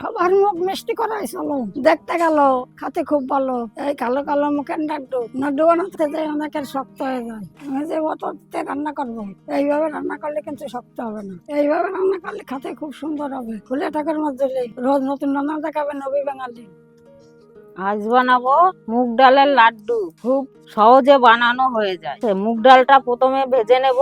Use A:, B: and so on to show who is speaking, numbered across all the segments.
A: সবার মুখ মিষ্টি করাই চলো। দেখতে গেল, খাতে খুব ভালো। এই কালো কালো মুখের নাড্ডু নাড্ডু বানাতে যে অনেকের শক্ত হয়ে যায়। আমি যে অততে রান্না করব, এইভাবে রান্না করলে কিন্তু শক্ত হবে না। এইভাবে রান্না করলে খাতে খুব সুন্দর হবে। খুলে টাকার মধ্যে রোজ নতুন রান্না দেখাবে নবী বাঙালি।
B: আজ বানাবো মুগ ডালের লাড্ডু। খুব সহজে বানানো হয়ে যায়। মুগ ডালটা প্রথমে ভেজে নেব,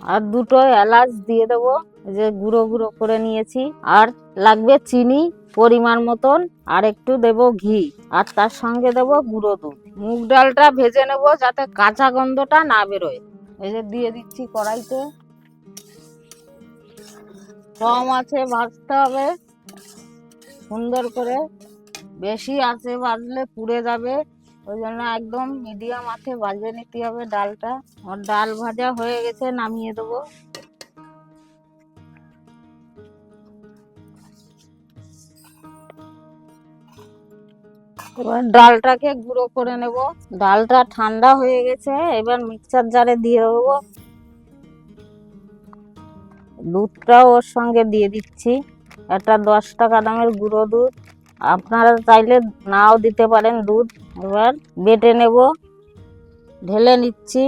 B: আর দুটো এলাচ দিয়ে দেবো। যে গুঁড়ো গুঁড়ো করে নিয়েছি। আর লাগবে চিনি পরিমাণ মতন, আর একটু দেব ঘি। আর তার সঙ্গে দেব গুঁড়ো দুধ। মুগ ডালটা ভেজে নেব যাতে কাঁচা গন্ধটা না বেরোয়। এই যে দিয়ে দিচ্ছি কড়াইতে। কম আছে ভাজতে হবে। সুন্দর করে। বেশি আছে বাজলে পুড়ে যাবে। ওই জন্য একদম মিডিয়াম আছে বাজে নিতে হবে ডালটা। ডাল ভাজা হয়ে গেছে, নামিয়ে দেবো। এবার ডালটাকে গুঁড়ো করে নেব। ডালটা ঠান্ডা হয়ে গেছে, এবার মিক্সার জারে দিয়ে দেবো। দুধটাও ওর সঙ্গে দিয়ে দিচ্ছি। একটা দশ টাকা দামের গুঁড়ো দুধ। আপনারা চাইলে নাও দিতে পারেন দুধ। এবার বেটে নেব। ঢেলে নিচ্ছি।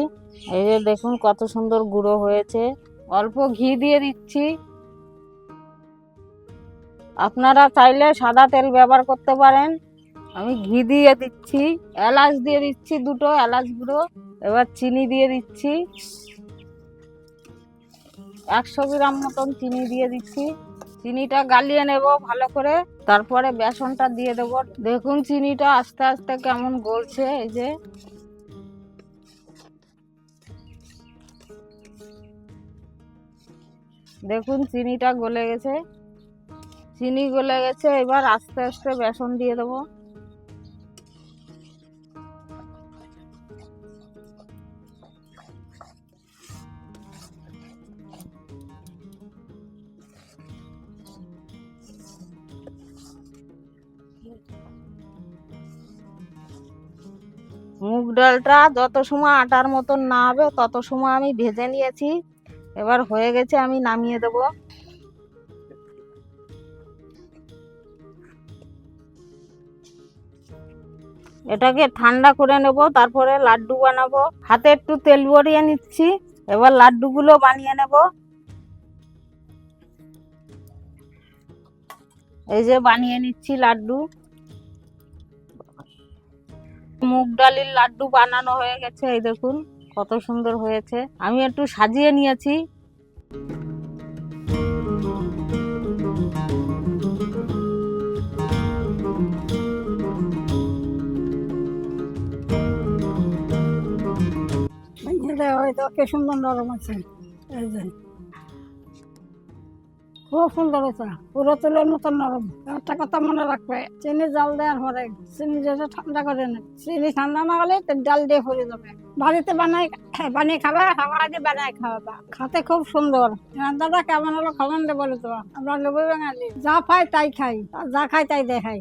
B: এই যে দেখুন কত সুন্দর গুঁড়ো হয়েছে। অল্প ঘি দিয়ে দিচ্ছি। আপনারা চাইলে সাদা তেল ব্যবহার করতে পারেন। আমি ঘি দিয়ে দিচ্ছি, এলাচ দিয়ে দিচ্ছি দুটো, এলাচ গুঁড়ো, এবার চিনি দিয়ে দিচ্ছি। একশো গ্রাম মতন চিনি দিয়ে দিচ্ছি। চিনিটা গালিয়ে নেব ভালো করে, তারপরে বেসনটা দিয়ে দেব। দেখুন চিনিটা আস্তে আস্তে কেমন গলছে, এই যে। দেখুন চিনিটা গলে গেছে। চিনি গলে গেছে, এবার আস্তে আস্তে বেসন দিয়ে দেবো। মুগ ডালটা যত সময় আটার মতন না হবে তত সময় আমি ভেজে নিয়েছি। এবার হয়ে গেছে, আমি নামিয়ে দেব। এটাকে ঠান্ডা করে নেব, তারপরে লাড্ডু বানাবো। হাতে একটু তেল ভরিয়ে নিচ্ছি, এবার লাড্ডুগুলো বানিয়ে নেব। এই যে বানিয়ে নিচ্ছি লাড্ডু। মুগ ডালের লাড্ডু বানানো হয়ে গেছে, এই দেখুন, কত সুন্দর হয়েছে। আমি একটু সাজিয়ে নিয়েছি।
A: হয়তো কি সুন্দর নরম আছে। এই খুব সুন্দর হয়েছে। পুরো তুলোর মতন নরম। একটা কথা মনে রাখবে, চিনি জাল দেওয়ার পরে চিনি যেটা ঠান্ডা করে নেবে, চিনি ঠান্ডা না হলে ডাল দিয়ে ভরে যাবে বাড়িতে বানাই বানিয়ে খাবা আমার আগে বানাই খাওয়াবা। খাতে খুব সুন্দর। রান্নাটা কেমন হলো খাবেন বলে তো। আমরা লোক বাঙালি। যা পাই তাই খাই যা খাই তাই দেখাই।